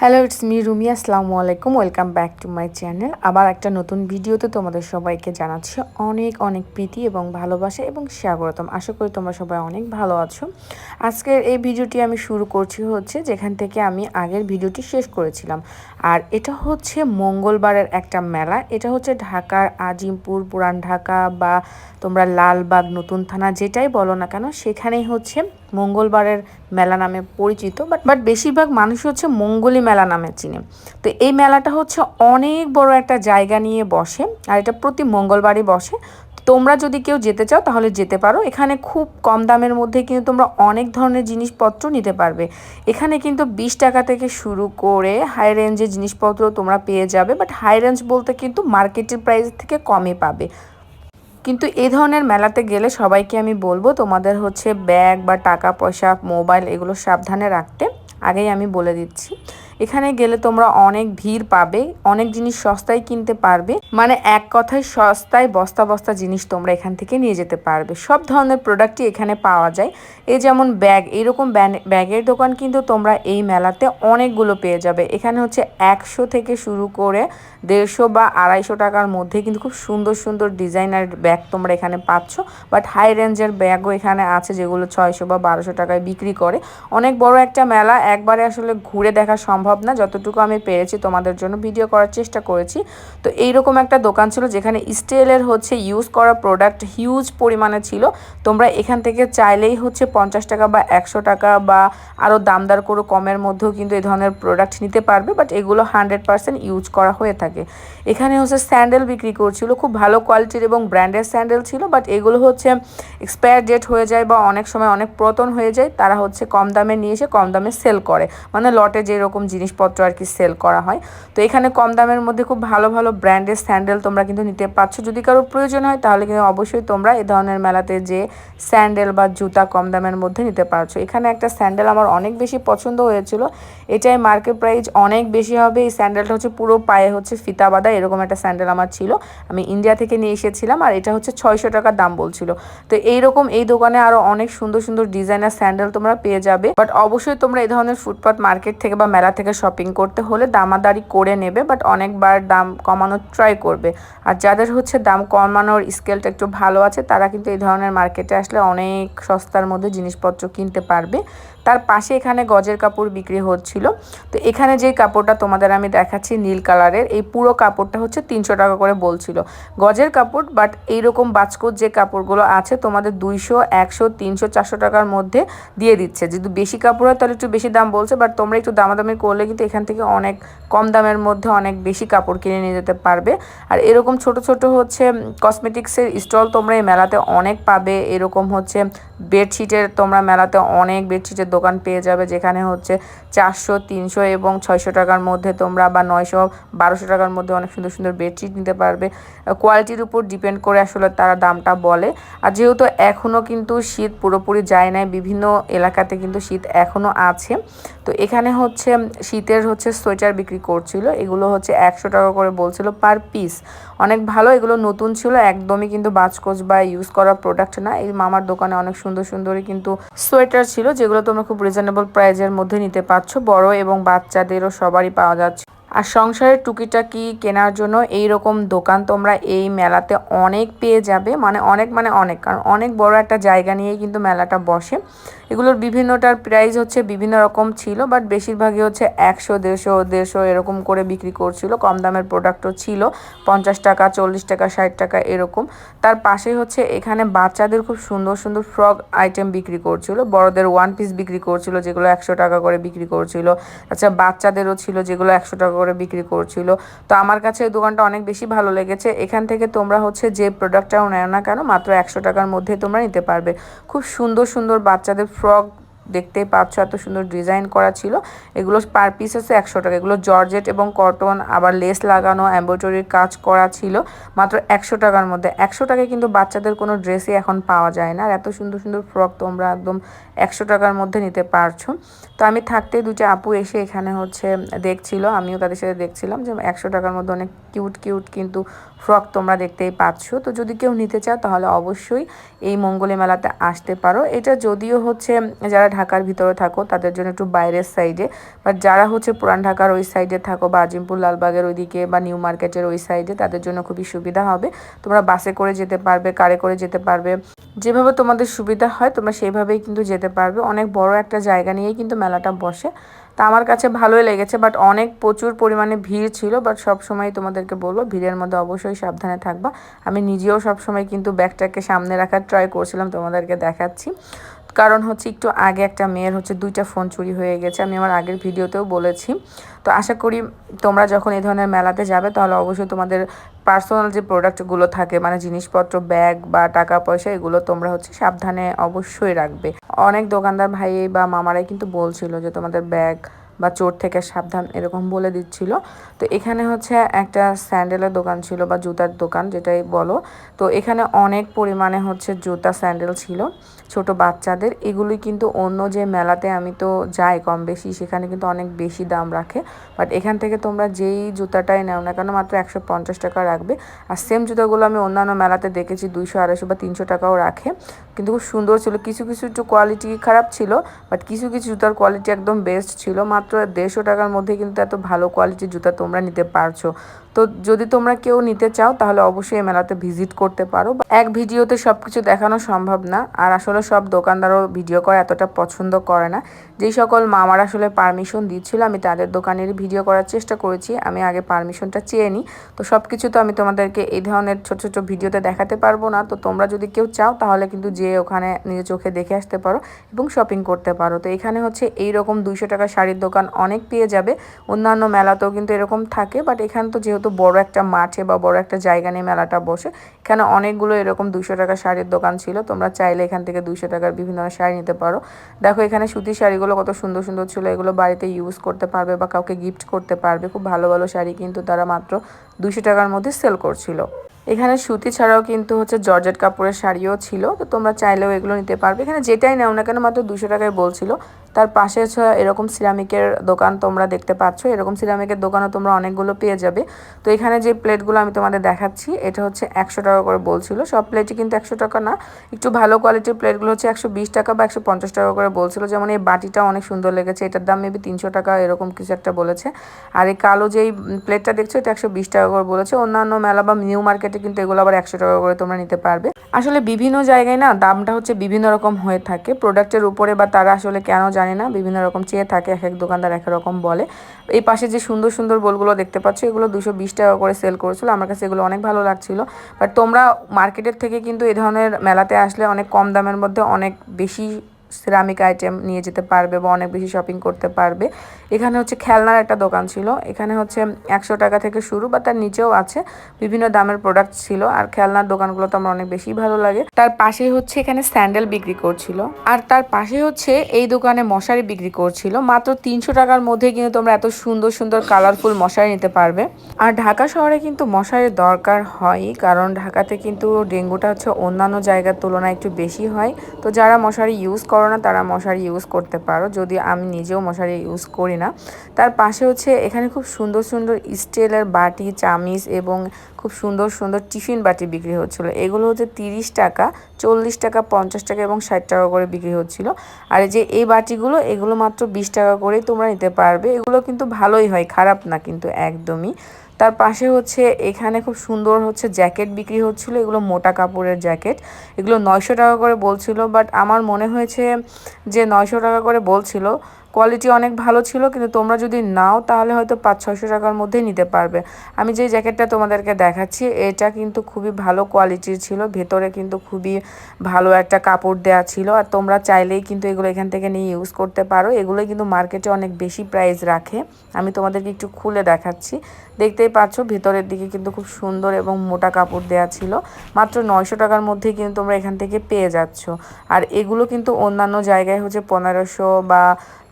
Hello it's me Rumi আসসালামু আলাইকুম welcome back to my channel আবার একটা নতুন ভিডিওতে তোমাদের সবাইকে জানাচ্ছি অনেক অনেক প্রীতি এবং ভালোবাসা এবং স্বাগতম। আশা করি তোমরা সবাই অনেক ভালো আছো। আজকের এই ভিডিওটি আমি শুরু করছি হচ্ছে যেখান থেকে আমি আগের ভিডিওটি শেষ করেছিলাম। আর এটা হচ্ছে মঙ্গলবারের একটা মেলা। এটা হচ্ছে ঢাকার আজিমপুর, পুরান ঢাকা বা তোমরা লালবাগ, নতুন থানা যেটাই বলো না কেন, সেখানেই হচ্ছে মঙ্গলবারের মেলা নামে পরিচিত। বাট বাট বেশিরভাগ মানুষ হচ্ছে মঙ্গলী মেলা নামে চিনে। তো এই মেলাটা হচ্ছে অনেক বড় একটা জায়গা নিয়ে বসে, আর এটা প্রতি মঙ্গলবারই বসে। তোমরা যদি কেউ যেতে চাও, তাহলে যেতে পারো। এখানে খুব কম দামের মধ্যে কিন্তু তোমরা অনেক ধরনের জিনিসপত্র নিতে পারবে। এখানে কিন্তু বিশ টাকা থেকে শুরু করে হাই রেঞ্জের জিনিসপত্র তোমরা পেয়ে যাবে বাট হাই রেঞ্জ বলতে কিন্তু মার্কেটের প্রাইস থেকে কমে পাবে। কিন্তু এই ধরনের মেলাতে গেলে সবাইকে আমি বলব, তোমাদের হচ্ছে ব্যাগ বা টাকা পয়সা মোবাইল এগুলো সাবধানে রাখতে। আগেই আমি বলে দিচ্ছি। এখানে গেলে তোমরা অনেক ভিড় পাবে, অনেক জিনিস সস্তায় কিনতে পারবে। মানে এক কথায় সস্তায় বস্তা বস্তা জিনিস তোমরা এখান থেকে নিয়ে যেতে পারবে। সব ধরনের প্রোডাক্টই এখানে পাওয়া যায়। এই যেমন ব্যাগ এইরকম ব্যাগের দোকান কিন্তু তোমরা এই মেলাতে অনেকগুলো পেয়ে যাবে। এখানে হচ্ছে একশো থেকে শুরু করে দেড়শো বা আড়াইশো টাকার মধ্যে কিন্তু খুব সুন্দর সুন্দর ডিজাইনার ব্যাগ তোমরা এখানে পাচ্ছ। বাট হাই রেঞ্জের ব্যাগও এখানে আছে যেগুলো ছয়শো বা বারোশো টাকায় বিক্রি করে। অনেক বড় একটা মেলা, একবারে আসলে ঘুরে দেখা সম্ভব না, যতটুকু আমি পেরেছি তোমাদের জন্য ভিডিও করার চেষ্টা করেছি। তো এইরকম একটা দোকান ছিল যেখানে স্টিলের হচ্ছে ইউজ করা প্রোডাক্ট হিউজ পরিমাণে ছিল। তোমরা এখান থেকে চাইলেই হচ্ছে পঞ্চাশ টাকা বা একশো টাকা বা আরও দামদার করে কমের মধ্যেও কিন্তু এই ধরনের প্রোডাক্ট নিতে পারবে বাট এগুলো হান্ড্রেড পার্সেন্ট ইউজ করা হয়ে থাকে। এখানে হচ্ছে স্যান্ডেল বিক্রি করছিল, খুব ভালো কোয়ালিটির এবং ব্র্যান্ডের স্যান্ডেল ছিল বাট এগুলো হচ্ছে এক্সপায়ার ডেট হয়ে যায় বা অনেক সময় অনেক প্রতন হয়ে যায়, তারা হচ্ছে কম দামে নিয়ে এসে কম দামে সেল করে। মানে লটে যেরকম জিনিসপত্র আর কি সেল করা হয়। তো এখানে কম দামের মধ্যে খুব ভালো ভালো ব্র্যান্ডের স্যান্ডেল তোমরা কিন্তু নিতে পারছ যদি কারও প্রয়োজন হয়, তাহলে কিন্তু অবশ্যই তোমরা এ ধরনের মেলাতে যে স্যান্ডেল বা জুতা কম দামের মধ্যে নিতে পারছ। এখানে একটা স্যান্ডেল আমার অনেক বেশি পছন্দ হয়েছিল। এটাই মার্কেট প্রাইস অনেক বেশি হবে। এই স্যান্ডেলটা হচ্ছে পুরো পায়ে হচ্ছে ফিতা বাঁধা, এরকম একটা স্যান্ডেল আমার ছিল। আমি ইন্ডিয়া থেকে নিয়ে এসেছিলাম আর এটা হচ্ছে ছয়শো টাকার দাম বলছিল। তো এইরকম এই দোকানে আরও অনেক সুন্দর সুন্দর ডিজাইনার স্যান্ডেল তোমরা পেয়ে যাবে। বাট অবশ্যই তোমরা এই ধরনের ফুটপাথ মার্কেট থেকে বা মেলা থেকে শপিং করতে হলে দামাদারি করে নেবে বাট অনেকবার দাম কমানোর ট্রাই করবে। আর যাদের হচ্ছে দাম কমানোর স্কেলটা একটু ভালো আছে, তারা কিন্তু এই ধরনের মার্কেটে আসলে অনেক সস্তার মধ্যে জিনিসপত্র কিনতে পারবে। তার পাশে এখানে গজের কাপড় বিক্রি হচ্ছিল। তো এখানে যে কাপড়টা তোমাদের আমি দেখাচ্ছি নীল কালারের, এই পুরো কাপড়টা হচ্ছে তিনশো টাকা করে বলছিল। গজের কাপড় বাট এইরকম বাচকোর যে কাপড়গুলো আছে তোমাদের দুইশো, একশো, তিনশো, চারশো টাকার মধ্যে দিয়ে দিচ্ছে। যদি বেশি কাপড় হয় তাহলে একটু বেশি দাম বলছে বাট তোমরা একটু দামাদামি করলে কিন্তু এখান থেকে অনেক কম দামের মধ্যে অনেক বেশি কাপড় কিনে নিয়ে যেতে পারবে। আর এরকম ছোট ছোট হচ্ছে কসমেটিক্সের স্টল তোমরা এই মেলাতে অনেক পাবে। এরকম হচ্ছে বেডশিটের তোমরা মেলাতে অনেক বেডশিটের দোকান পেয়ে যাবে, যেখানে হচ্ছে চারশো, তিনশো এবং ছয়শো টাকার মধ্যে তোমরা বা নয়শো, বারোশো টাকার মধ্যে অনেক সুন্দর সুন্দর বেডশিট নিতে পারবে। কোয়ালিটির উপর ডিপেন্ড করে আসলে তারা দামটা বলে। আর যেহেতু এখনও কিন্তু শীত পুরোপুরি যায় নাই, বিভিন্ন এলাকাতে কিন্তু শীত এখনও আছে। তো এখানে হচ্ছে শীতের হচ্ছে সোয়েটার বিক্রি করছিল, এগুলো হচ্ছে একশো টাকা করে বলছিল পার পিস অনেক ভালো, এগুলো নতুন ছিল, একদমই কিন্তু বাজকোচ বা ইউজ করা প্রোডাক্ট না। এই মামার দোকানে অনেক সুন্দর সুন্দরই কিন্তু সোয়েটার ছিল, যেগুলো তোমরা খুব রিজনেবল প্রাইজের মধ্যে নিতে পারছ। বড় এবং বাচ্চাদেরও সবারই পাওয়া যাচ্ছে। আর সংসারের টুকিটাকি কেনার জন্য এই রকম দোকান তোমরা এই মেলাতে অনেক পেয়ে যাবে মানে অনেক মানে অনেক, কারণ অনেক বড় একটা জায়গা নিয়েই কিন্তু মেলাটা বসে। এগুলোর বিভিন্নটার প্রাইস হচ্ছে বিভিন্ন রকম ছিল বাট বেশিরভাগই হচ্ছে একশো, দেড়শো দেড়শো এরকম করে বিক্রি করছিল। কম দামের প্রোডাক্টও ছিল, পঞ্চাশ টাকা, চল্লিশ টাকা, ষাট টাকা এরকম। তার পাশে হচ্ছে এখানে বাচ্চাদের খুব সুন্দর সুন্দর ফ্রক আইটেম বিক্রি করছিল, বড়দের ওয়ান পিস বিক্রি করছিল, যেগুলো একশো টাকা করে বিক্রি করছিল। আচ্ছা বাচ্চাদেরও ছিল, যেগুলো একশো টাকা করে বিক্রি করছিল। তো আমার কাছে এই দোকানটা অনেক বেশি ভালো লেগেছে। এখান থেকে তোমরা হচ্ছে যে প্রোডাক্টটাও নেও না কেন, মাত্র একশো টাকার মধ্যে তোমরা নিতে পারবে। খুব সুন্দর সুন্দর বাচ্চাদের ফ্রক দেখতেই পাচ্ছ এত সুন্দর ডিজাইন করা ছিল। এগুলো পার পিস হচ্ছে একশো টাকা। এগুলো জর্জেট এবং কটন, আবার লেস লাগানো এম্ব্রয়ডারির কাজ করা ছিল। মাত্র একশো টাকার মধ্যে। একশো টাকায় কিন্তু বাচ্চাদের কোনো ড্রেসই এখন পাওয়া যায় না। আর এত সুন্দর সুন্দর ফ্রক তোমরা একদম একশো টাকার মধ্যে নিতে পারছ। তো আমি থাকতে দুটো আপু এসে এখানে হচ্ছে দেখছিল, আমিও তাদের সাথে দেখছিলাম যে একশো টাকার মধ্যে অনেক কিউট কিউট কিন্তু ফ্রক তোমরা দেখতেই পাচ্ছ। তো যদি কেউ নিতে চাও, তাহলে অবশ্যই এই মঙ্গলে মেলাতে আসতে পারো। এটা যদিও হচ্ছে, যারা ঢাকার ভিতরে থাকো, তাদের জন্য একটু বাইরের সাইডে বাট যারা হচ্ছে পুরান ঢাকার ওই সাইডে থাকো, বা আজিমপুর, লালবাগের ওইদিকে, বা নিউ মার্কেটের ওই সাইডে তাদের জন্য খুবই সুবিধা হবে। তোমরা বাসে করে যেতে পারবে কারে করে যেতে পারবে। যেভাবে তোমাদের সুবিধা হয়, তোমরা সেইভাবেই কিন্তু যেতে পারবে। অনেক বড় একটা জায়গা নিয়েই কিন্তু মেলাটা বসে। তা আমার কাছে ভালোই লেগেছে বাট অনেক প্রচুর পরিমাণে ভিড় ছিল বাট সব সময় তোমাদেরকে বলব, ভিড়ের মধ্যে অবশ্যই সাবধানে থাকবা। আমি নিজেও সব সময় কিন্তু ব্যাগটাকে সামনে রাখার ট্রাই করছিলাম, তোমাদেরকে দেখাচ্ছি। কারণ হচ্ছে একটু আগে একটা মেয়ের হচ্ছে দুইটা ফোন চুরি হয়ে গেছে, আমি আমার আগের ভিডিওতেও বলেছি। তো আশা করি তোমরা যখন এই ধরনের মেলাতে যাবে, তাহলে অবশ্যই তোমাদের পার্সোনাল যে প্রোডাক্টগুলো থাকে মানে জিনিসপত্র ব্যাগ বা টাকা পয়সা, এগুলো তোমরা হচ্ছে সাবধানে অবশ্যই রাখবে। অনেক দোকানদার ভাই বা মামারাই কিন্তু বলছিল যে তোমাদের ব্যাগ বা চোর থেকে সাবধান এরকম বলে দিচ্ছিল। তো এখানে হচ্ছে একটা স্যান্ডেলের দোকান ছিল বা জুতার দোকান যেটাই বলো। তো এখানে অনেক পরিমাণে হচ্ছে জুতা, স্যান্ডেল ছিল ছোট বাচ্চাদের। এগুলি কিন্তু অন্য যে মেলাতে আমি তো যাই কম বেশি, সেখানে কিন্তু অনেক বেশি দাম রাখে। বাট এখান থেকে তোমরা যেই জুতাটাই নাও না কেন, মাত্র একশো পঞ্চাশ টাকা রাখবে। আর সেম জুতাগুলো আমি অন্যান্য মেলাতে দেখেছি, দুইশো, আড়াইশো বা তিনশো টাকাও রাখে। কিন্তু খুব সুন্দর ছিল। কিছু কিছু একটু কোয়ালিটি খারাপ ছিল বাট কিছু কিছু জুতার কোয়ালিটি একদম বেস্ট ছিল। মাত্র দেড়শো টাকার মধ্যে কিন্তু এত ভালো কোয়ালিটির জুতা তোমরা নিতে পারছ। তো যদি তোমরা কেউ নিতে চাও, তাহলে অবশ্যই মেলাতে ভিজিট করতে পারো। এক ভিডিওতে সব কিছু দেখানো সম্ভব না, আর আসলে সব দোকানদারও ভিডিও করা এতটা পছন্দ করে না। যেই সকল মামার আসলে পারমিশন দিচ্ছিল, আমি তাদের দোকানেরই ভিডিও করার চেষ্টা করেছি, আমি আগে পারমিশনটা চেয়ে নিই। তো সব কিছু তো আমি তোমাদেরকে এই ধরনের ছোট ছোট ভিডিওতে দেখাতে পারব না। তো তোমরা যদি কেউ চাও, তাহলে কিন্তু যে ওখানে নিজের চোখে দেখে আসতে পারো এবং শপিং করতে পারো। তো এখানে হচ্ছে এই রকম দুইশো টাকা শাড়ির দোকান অনেক পেয়ে যাবে। অন্যান্য মেলাতেও কিন্তু এরকম থাকে বাট এখানে তো যেহেতু বড় একটা মাঠে বা বড় একটা জায়গা নিয়ে মেলাটা বসে, এখানে অনেকগুলো এরকম দুশো টাকা শাড়ির দোকান ছিল। তোমরা চাইলে এখান থেকে দুশো টাকার বিভিন্ন শাড়ি নিতে পারো। দেখো, এখানে সুতির শাড়িগুলো কত সুন্দর সুন্দর ছিল। এগুলো বাড়িতে ইউজ করতে পারবে বা কাউকে গিফট করতে পারবে। খুব ভালো ভালো শাড়ি কিন্তু তারা মাত্র দুশো টাকার মধ্যে সেল করছিল। এখানে সুতি ছাড়াও কিন্তু হচ্ছে জর্জেট কাপড়ের শাড়িও ছিল। তো তোমরা চাইলেও এগুলো নিতে পারবে। এখানে যেটাই নাও না কেন, মাত্র দুশো টাকায় বলছিল। তার পাশে এরকম সিরামিকের দোকান তোমরা দেখতে পাচ্ছ। এরকম সিরামিকের দোকানও তোমরা অনেকগুলো পেয়ে যাবে। তো এখানে যে প্লেটগুলো আমি তোমাদের দেখাচ্ছি, এটা হচ্ছে একশো টাকা করে বলছিল। সব প্লেটই কিন্তু একশো টাকা না, একটু ভালো কোয়ালিটির প্লেটগুলো হচ্ছে একশো বিশ টাকা বা একশো পঞ্চাশ টাকা করে বলছিল। যেমন এই বাটিটা অনেক সুন্দর লেগেছে, এটার দাম মেবি তিনশো টাকা এরকম কিছু একটা বলেছে। আর এই কালো যেই প্লেটটা দেখছ, এটা একশো বিশ টাকা করে বলেছে। অন্যান্য মেলা বা নিউ মার্কেটে কিন্তু এগুলো আবার একশো টাকা করে তোমরা নিতে পারবে। আসলে বিভিন্ন জায়গায় না দামটা হচ্ছে বিভিন্ন রকম হয়ে থাকে। প্রোডাক্টের উপরে বা তারা আসলে কেন জানে না, বিভিন্ন রকম চেয়ে থাকে, এক এক দোকানদার এক রকম বলে। এই পাশে যে সুন্দর সুন্দর বোলগুলো দেখতে পাচ্ছ, এগুলো দুশো বিশ টাকা করে সেল করেছিল। আমার কাছে এগুলো অনেক ভালো লাগছিল। বাট তোমরা মার্কেটের থেকে কিন্তু এ ধরনের মেলাতে আসলে অনেক কম দামের মধ্যে অনেক বেশি সিরামিক আইটেম নিয়ে যেতে পারবে বা অনেক বেশি শপিং করতে পারবে। এখানে হচ্ছে খেলনার একটা দোকান ছিল। এখানে হচ্ছে একশো টাকা থেকে শুরু বা তার নিচেও আছে বিভিন্ন দামের প্রোডাক্ট ছিল। আর খেলনার দোকানগুলো তো আমার অনেক বেশি ভালো লাগে। তার পাশে হচ্ছে এখানে স্যান্ডেল বিক্রি করছিল। আর তার পাশে হচ্ছে এই দোকানে মশারি বিক্রি করছিল। মাত্র তিনশো টাকার মধ্যে কিন্তু তোমরা এত সুন্দর সুন্দর কালারফুল মশারি নিতে পারবে। আর ঢাকা শহরে কিন্তু মশারির দরকার হয়, কারণ ঢাকাতে কিন্তু ডেঙ্গুটা হচ্ছে অন্যান্য জায়গার তুলনায় একটু বেশি হয়। তো যারা মশারি ইউজ করো না তারা মশারি ইউজ করতে পারো। যদি আমি নিজেও মশারি ইউজ করি না। তার পাশে হচ্ছে এখানে খুব সুন্দর সুন্দর স্টিলের বাটি, চামিচ এবং খুব সুন্দর সুন্দর টিফিন বাটি বিক্রি হচ্ছিল। এগুলো হচ্ছে তিরিশ টাকা, চল্লিশ টাকা, পঞ্চাশ টাকা এবং ষাট টাকা করে বিক্রি হচ্ছিল। আর যে এই বাটিগুলো, এগুলো মাত্র বিশ টাকা করেই তোমরা নিতে পারবে। এগুলো কিন্তু ভালোই হয়, খারাপ না কিন্তু একদমই। তার পাশে হচ্ছে এখানে খুব সুন্দর হচ্ছে জ্যাকেট বিক্রি হচ্ছিল, এগুলো মোটা কাপড়ের জ্যাকেট। এগুলো নয়শো টাকা করে বলছিল, বাট আমার মনে হয়েছে যে নয়শো টাকা করে বলছিল কোয়ালিটি অনেক ভালো ছিল, কিন্তু তোমরা যদি নাও, তাহলে হয়তো পাঁচ, ছয়শো টাকার মধ্যেই নিতে পারবে। আমি যে জ্যাকেটটা তোমাদেরকে দেখাচ্ছি, এটা কিন্তু খুবই ভালো কোয়ালিটির ছিল, ভেতরে কিন্তু খুবই ভালো একটা কাপড় দেওয়া ছিল, আর তোমরা চাইলেই কিন্তু এগুলো এখান থেকে নিয়ে ইউজ করতে পারো। এগুলোই কিন্তু মার্কেটে অনেক বেশি প্রাইস রাখে। আমি তোমাদেরকে একটু খুলে দেখাচ্ছি। দেখতেই পাচ্ছ, ভেতরের দিকে কিন্তু খুব সুন্দর এবং মোটা কাপড় দেওয়া ছিল। মাত্র নয়শো টাকার মধ্যেই কিন্তু তোমরা এখান থেকে পেয়ে যাচ্ছ। আর এগুলো কিন্তু অন্যান্য জায়গায় হচ্ছে পনেরোশো বা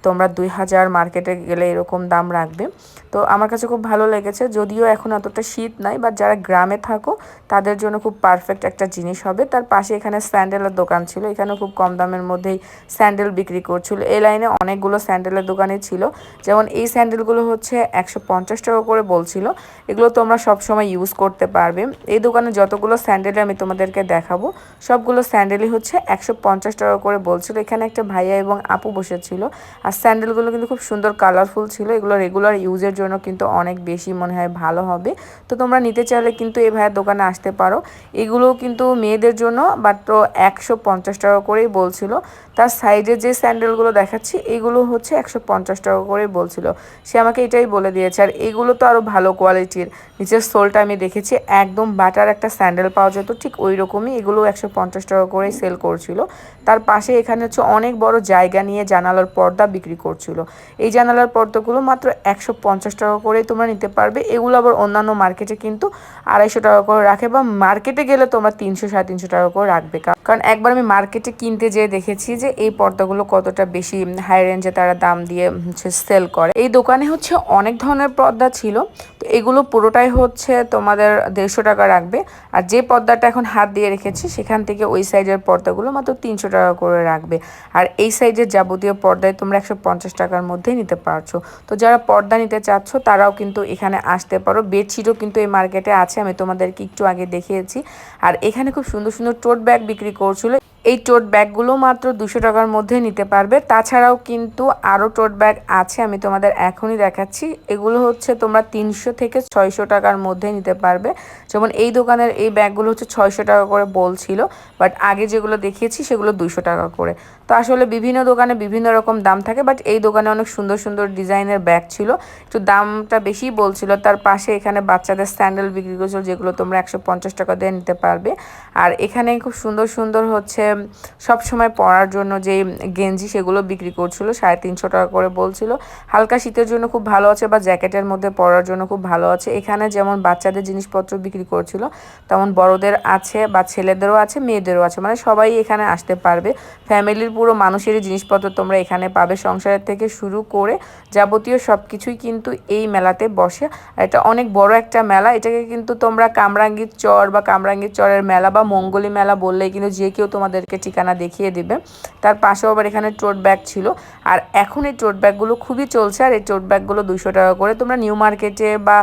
তোমরা দুই হাজার মার্কেটে গেলে এরকম দাম রাখবে। তো আমার কাছে খুব ভালো লেগেছে। যদিও এখন অতটা শীত নাই বাট যারা গ্রামে থাকো, তাদের জন্য খুব পারফেক্ট একটা জিনিস হবে। তার পাশে এখানে স্যান্ডেলের দোকান ছিল এখানে খুব কম দামের মধ্যেই স্যান্ডেল বিক্রি করছিল। এই লাইনে অনেকগুলো স্যান্ডেলের দোকানে ছিল। যেমন এই স্যান্ডেলগুলো হচ্ছে একশো পঞ্চাশ টাকা করে বলছিল। এগুলো তোমরা সবসময় ইউজ করতে পারবে। এই দোকানে যতগুলো স্যান্ডেলে আমি তোমাদেরকে দেখাবো, সবগুলো স্যান্ডেলই হচ্ছে একশো পঞ্চাশ টাকা করে বলছিল। এখানে একটা ভাইয়া এবং আপু বসেছিল। আর স্যান্ডেলগুলো কিন্তু খুব সুন্দর কালারফুল ছিল। এগুলো রেগুলার ইউজের জন্য কিন্তু অনেক বেশি মনে হয় ভালো হবে। তো তোমরা নিতে চাইলে কিন্তু এই ভাইয়ের দোকানে আসতে পারো। এগুলোও কিন্তু মেয়েদের জন্য মাত্র একশো পঞ্চাশ টাকা করেই বলছিল। তার সাইডে যে স্যান্ডেলগুলো দেখাচ্ছি, এগুলো হচ্ছে একশো পঞ্চাশ টাকা করেই বলছিল। সে আমাকে এটাই বলে দিয়েছে, আর এগুলো তো আরও ভালো কোয়ালিটির নিচের সোলটা আমি দেখেছি, একদম বাটার একটা স্যান্ডেল পাওয়া যেত, ঠিক ওই রকমই এগুলো একশো পঞ্চাশ টাকা করেই সেল করছিল। তার পাশে এখানে হচ্ছে অনেক বড় জায়গা নিয়ে জানালার পর্দা বিক্রি করছিল। এই জানালার পর্দাগুলো মাত্র একশো পঞ্চাশ টাকা করে তোমরা নিতে পারবে। এগুলো আবার অন্যান্য মার্কেটে কিন্তু আড়াইশো টাকা করে রাখে বা মার্কেটে গেলে তোমরা তিনশো, সাড়ে তিনশো টাকা করে রাখবে। কারণ একবার আমি মার্কেটে কিনতে যেয়ে দেখেছি যে এই পর্দাগুলো কতটা বেশি হাই রেঞ্জে তারা দাম দিয়ে হচ্ছে সেল করে। এই দোকানে হচ্ছে অনেক ধরনের পর্দা ছিল। তো এগুলো পুরোটাই হচ্ছে তোমাদের দেড়শো টাকা রাখবে। আর যে পর্দাটা এখন হাত দিয়ে রেখেছি, সেখান থেকে ওই সাইজের পর্দাগুলো মাত্র তিনশো টাকা করে রাখবে। আর এই সাইজের যাবতীয় পর্দায় তোমরা একশো পঞ্চাশ টাকার মধ্যেই নিতে পারছ। তো যারা পর্দা নিতে চাচ্ছ, তারাও কিন্তু এখানে আসতে পারো। বেডশিটও কিন্তু এই মার্কেটে আছে, আমি তোমাদেরকে একটু আগে দেখিয়েছি। আর এখানে খুব সুন্দর সুন্দর টোট ব্যাগ বিক্রি করছিল। এই টোট ব্যাগগুলো মাত্র দুশো টাকার মধ্যে নিতে পারবে। তাছাড়াও কিন্তু আরও টোট ব্যাগ আছে, আমি তোমাদের এখনই দেখাচ্ছি। এগুলো হচ্ছে তোমরা তিনশো থেকে ছয়শো টাকার মধ্যে নিতে পারবে। যেমন এই দোকানের এই ব্যাগগুলো হচ্ছে ছয়শো টাকা করে বলছিল বাট আগে যেগুলো দেখিয়েছি সেগুলো দুশো টাকা করে। তো আসলে বিভিন্ন দোকানে বিভিন্ন রকম দাম থাকে বাট এই দোকানে অনেক সুন্দর সুন্দর ডিজাইনের ব্যাগ ছিল। একটু দামটা বেশি বলছিল, তার পাশে এখানে বাচ্চাদের স্যান্ডেল বিক্রি করছিল, যেগুলো তোমরা একশো পঞ্চাশ টাকা দিয়ে নিতে পারবে। আর এখানে খুব সুন্দর সুন্দর হচ্ছে সব সময় পরার জন্য যে গেঞ্জি সেগুলো বিক্রি করছিল, সাড়ে তিনশো টাকা করে বলছিল। হালকা শীতের জন্য খুব ভালো আছে বা জ্যাকেটের মধ্যে পরার জন্য খুব ভালো আছে। এখানে যেমন বাচ্চাদের জিনিসপত্র বিক্রি করছিল, তেমন বড়দের আছে বা ছেলেদেরও আছে, মেয়েদেরও আছে। মানে সবাই এখানে আসতে পারবে। ফ্যামিলির পুরো মানুষেরই জিনিসপত্র তোমরা এখানে পাবে। সংসারের থেকে শুরু করে যাবতীয় সব কিছুই কিন্তু এই মেলাতে বসে। এটা অনেক বড় একটা মেলা। এটাকে কিন্তু তোমরা কামরাঙ্গীর চর বা কামরাঙ্গীর চরের মেলা বা মঙ্গলী মেলা বললেই কিন্তু যে কেউ তোমাদেরকে ঠিকানা দেখিয়ে দিবে। তার পাশেও আবার এখানে টোট ব্যাগ ছিল। আর এখন এই টোট ব্যাগগুলো খুবই চলছে। আর এই টোট ব্যাগগুলো দুশো টাকা করে তোমরা নিউ মার্কেটে বা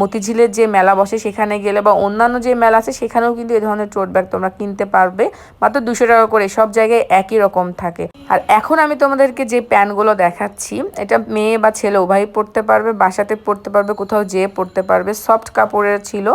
মতিঝিলের যে মেলা বসে সেখানে গেলে বা অন্যান্য যে মেলা আছে সেখানেও কিন্তু এই ধরনের টোট ব্যাগ তোমরা কিনতে পারবে। মাত্র দুশো টাকা করে সব জায়গায় একই রকম থাকে। আর এখন আমি তোমাদেরকে যে প্যান্টগুলো দেখাচ্ছি, এটা মেয়ে বা ছেলে উভয়ই পরতে পারবে, বাসাতে পরতে পারবে, কোথাও যেয়ে পরতে পারবে। সফট কাপড়ের ছিল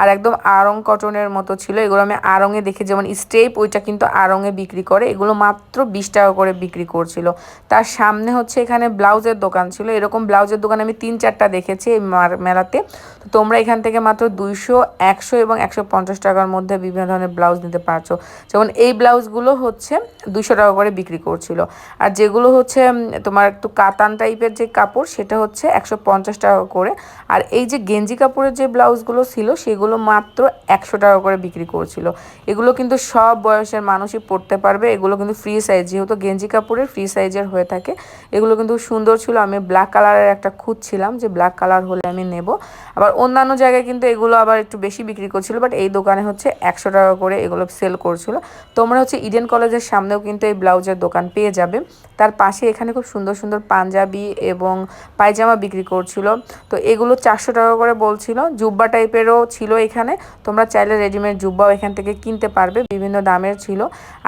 আর একদম আরং কটনের মতো ছিল। এগুলো আমি আরঙে দেখে, যেমন স্টেপ, ওইটা কিন্তু আরঙে বিক্রি করে। এগুলো মাত্র বিশ টাকা করে বিক্রি করছিল। তার সামনে হচ্ছে এখানে ব্লাউজের দোকান ছিল। এরকম ব্লাউজের দোকান আমি তিন চারটা দেখেছি এই মেলাতে। তো তোমরা এখান থেকে মাত্র দুইশো, একশো এবং একশো পঞ্চাশ টাকার মধ্যে বিভিন্ন ধরনের ব্লাউজ নিতে পারছ। যেমন এই ব্লাউজগুলো হচ্ছে দুশো টাকা করে বিক্রি করছিল। আর যেগুলো হচ্ছে তোমার একটু কাতান টাইপের যে কাপড়, সেটা হচ্ছে একশো পঞ্চাশ টাকা করে। আর এই যে গেঞ্জি কাপড়ের যে ব্লাউজগুলো ছিল, সেগুলো মাত্র একশো টাকা করে বিক্রি করছিল। এগুলো কিন্তু সব বয়সের মানুষই পড়তে পারবে। এগুলো কিন্তু ফ্রি সাইজ যেহেতু গেঞ্জি কাপড়ের ফ্রি সাইজের হয়ে থাকে। এগুলো কিন্তু সুন্দর ছিল। আমি ব্ল্যাক কালারের একটা খুঁজছিলাম যে ব্ল্যাক কালার হলে আমি নেব। আবার অন্যান্য জায়গায় কিন্তু এগুলো আবার একটু বেশি বিক্রি করছিল বাট এই দোকানে হচ্ছে একশো টাকা করে এগুলো সেল করছিল। তোমরা হচ্ছে ইডেন কলেজের সামনেও কিন্তু এই ব্লাউজের দোকান পেয়ে যাবে। তার পাশে এখানে খুব সুন্দর সুন্দর পাঞ্জাবি এবং পায়জামা বিক্রি করছিল। তো এগুলো চারশো টাকা করে বলছিল। জুব্বা টাইপেরও ছিল এখানে। তোমরা চাইলে রেডিমেড জুব্বাও এখান থেকে কিনতে পারবে, বিভিন্ন দামের ছিল।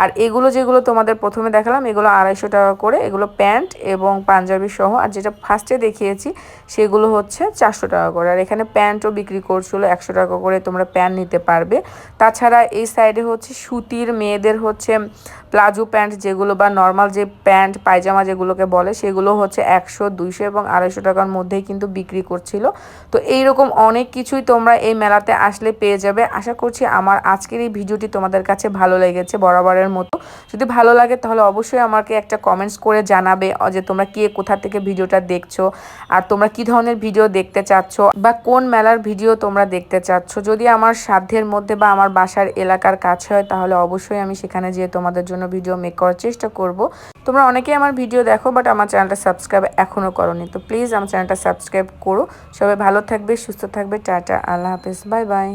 আর এগুলো যেগুলো তোমাদের প্রথমে দেখালাম, এগুলো আড়াইশো টাকা করে। এগুলো প্যান্ট এবং পাঞ্জাবি সহ, আর যেটা ফার্স্টে দেখিয়েছি, সেগুলো হচ্ছে চারশো টাকা করে। আর এখানে প্যান্টও বিক্রি করছিল, একশো টাকা করে তোমরা প্যান্ট নিতে পারবে। তাছাড়া এই সাইডে হচ্ছে সুতির মেয়েদের হচ্ছে প্লাজো প্যান্ট যেগুলো বা নর্মাল যে প্যান্ট, পায়জামা যেগুলোকে বলে, সেগুলো হচ্ছে একশো, দুইশো এবং আড়াইশো টাকার মধ্যেই কিন্তু বিক্রি করছিল। তো এইরকম অনেক কিছুই তোমরা এই মেলাতে আসলে পেয়ে যাবে। আশা করছি আমার আজকের এই ভিডিওটি তোমাদের কাছে ভালো লেগেছে বরাবরের মতো। যদি ভালো লাগে তাহলে অবশ্যই আমাকে একটা কমেন্টস করে জানাবে যে তোমরা কে কোথা থেকে ভিডিওটা দেখছ, আর তোমরা কি ধরনের ভিডিও দেখতে চাচ্ছ, বা কোন মেলার ভিডিও তোমরা দেখতে চাচ্ছ। যদি আমার সাধ্যের মধ্যে বা আমার বাসার এলাকার কাছে হয় তাহলে অবশ্যই আমি সেখানে যেয়ে তোমাদের জন্য ভিডিও মেক করার চেষ্টা করব। তোমরা অনেকেই আমার ভিডিও দেখো বাট আমার চ্যানেলটা সাবস্ক্রাইব এখনও করোনি। তো প্লিজ আমার চ্যানেলটা সাবস্ক্রাইব করো। সবাই ভালো থাকবে, সুস্থ থাকবে। টাটা, আল্লাহ হাফেজ বাই বাই